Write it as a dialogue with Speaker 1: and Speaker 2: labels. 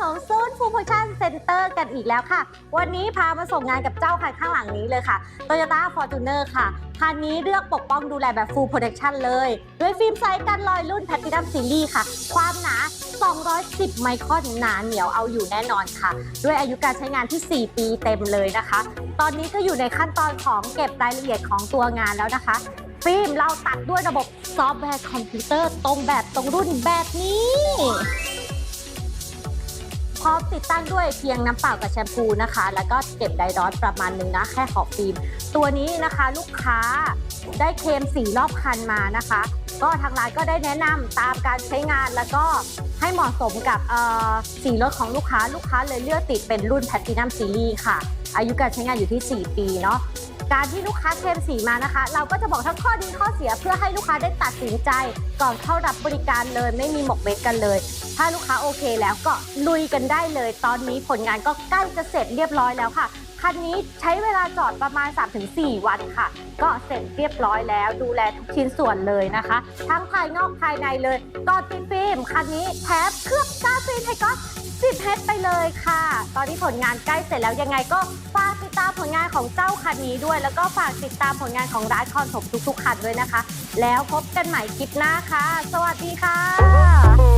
Speaker 1: ของซูนฟูโพชั่นเซ็นเตอร์กันอีกแล้วค่ะ วันนี้พามาส่งงานกับเจ้าคันข้างหลังนี้เลยค่ะ Toyota Fortuner ค่ะ คันนี้เลือกปกป้องดูแลแบบ Full Protection เลย ด้วยฟิล์มใสกันรอยรุ่น Platinum Series ค่ะ ความหนา 210 ไมครอนหนาเหนียวเอาอยู่แน่นอนค่ะ ด้วยอายุการใช้งานที่ 4 ปีเต็มเลยนะคะ ตอนนี้ก็อยู่ในขั้นตอนของเก็บรายละเอียดของตัวงานแล้วนะคะฟิล์มเราตัดด้วยระบบซอฟต์แวร์คอมพิวเตอร์ตรงแบบตรงรุ่นแบบนี้ พร้อมติดตั้งด้วยเพียงน้ำเปล่ากับแชมพูนะคะ แล้วก็เก็บไดร้อนประมาณหนึงนะแค่ขอบฟิล์มตัวนี้นะคะลูกค้าได้เคลมสีรอบคันมานะคะ ก็ทางร้านก็ได้แนะนำตามการใช้งานแล้วก็ให้เหมาะสมกับเอ่อสีรถของลูกค้าลูกค้าเลยเลือกติดเป็นรุ่น Platinum Series ค่ะ อายุการใช้งานอยู่ที่ 4 ปีเนาะ การที่ลูกค้าเคลมสีมานะคะ เราก็จะบอกทั้งข้อดีข้อเสียเพื่อให้ลูกค้าได้ตัดสินใจ ก่อนเข้ารับบริการเลย ไม่มีหมกเม็ดกันเลย ถ้าลูกค้าโอเคแล้วก็ลุยกันได้เลย ตอนนี้ผลงานก็ใกล้จะเสร็จเรียบร้อยแล้วค่ะคันนี้ใช้เวลาจอดประมาณ 3-4 วันค่ะ ก็เสร็จเรียบร้อยแล้ว ดูแลทุกชิ้นส่วนเลยนะคะ ทั้งภายนอกภายในเลยก่อนติดฟิล์มคันนี้แถมเคลือบกาฟิล์มให้ก็สิบเฮดไปเลยค่ะ ตอนนี้ผลงานใกล้เสร็จแล้วยังไงก็ฝากามผลงานของเจ้าคันนี้ด้วย แล้วก็ฝากติดตามผลงานของร้านคอนสมทุกๆคันด้วยนะคะ แล้วพบกันใหม่คลิปหน้าค่ะ สวัสดีค่ะ